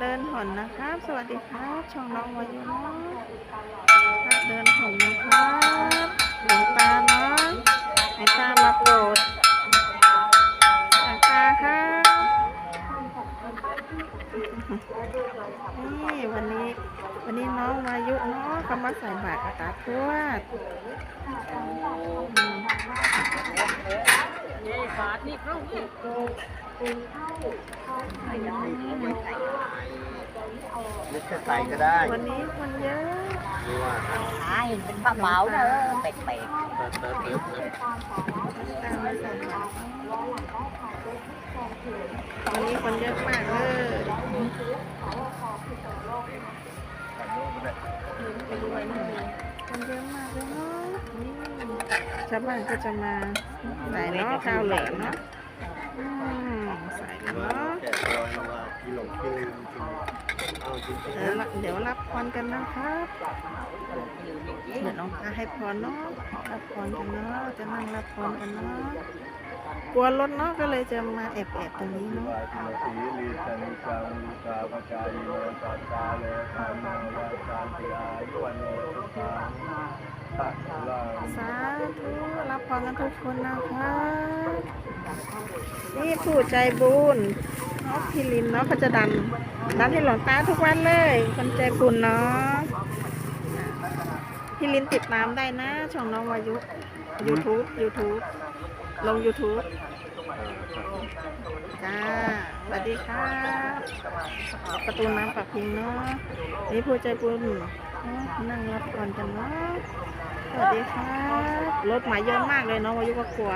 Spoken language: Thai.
เดินหนนะครับ สวัสดีครับช่องน้องวายุนะพระเดินหนนะครับหลวงตาเนาะหลวงตามาโปรดหลวงตาครับนี่วันนี้ วันนี้น้องวายุเนาะเขามาใส่บาตรกับตาทวด อืมหรือจะใส่ก็ได้ วันนี้คนเยอะหรือว่าใช่เป็นผ้าเบาเนอะเป๊กเติมเติมเติมเติมตามมาใส่บาตรวันนี้คนเยอะมากเลย ชาวบ้านก็จะมาใส่เนาะข้าวเหลืองเนาะใส่เนาะเดี๋ยวรับพรกันนะครับเดี๋ยวน้องตาให้พรเนาะรับพรกันเนาะจะนั่งรับพรกันเนาะกลัวรถเนาะก็เลยจะมาแอบแอบๆตรงนี้เนาะ จังลิกาปจายโนตัสสาเลธรรมวาสานติอายุวันโนสุขังตัสลังสาธุรับพรกันทุกคนนะครับนี่ผู้ใจบุญเนาะพี่ลินเนาะเขาจะดันดันให้หลวงตาทุกวันเลย คนใจบุญเนาะพี่ลินติดตามได้นะ ช่องน้องวายุ YouTube YouTube ลง YouTube จ้าสวัสดีครับประตูน้ำปักพิงเนาะนี่ผู้ใจบุญนั่งรับก่อนกันเนาะสวัสดีครับรถหมายเยอะมากเลยเนาะวายุก็กลัว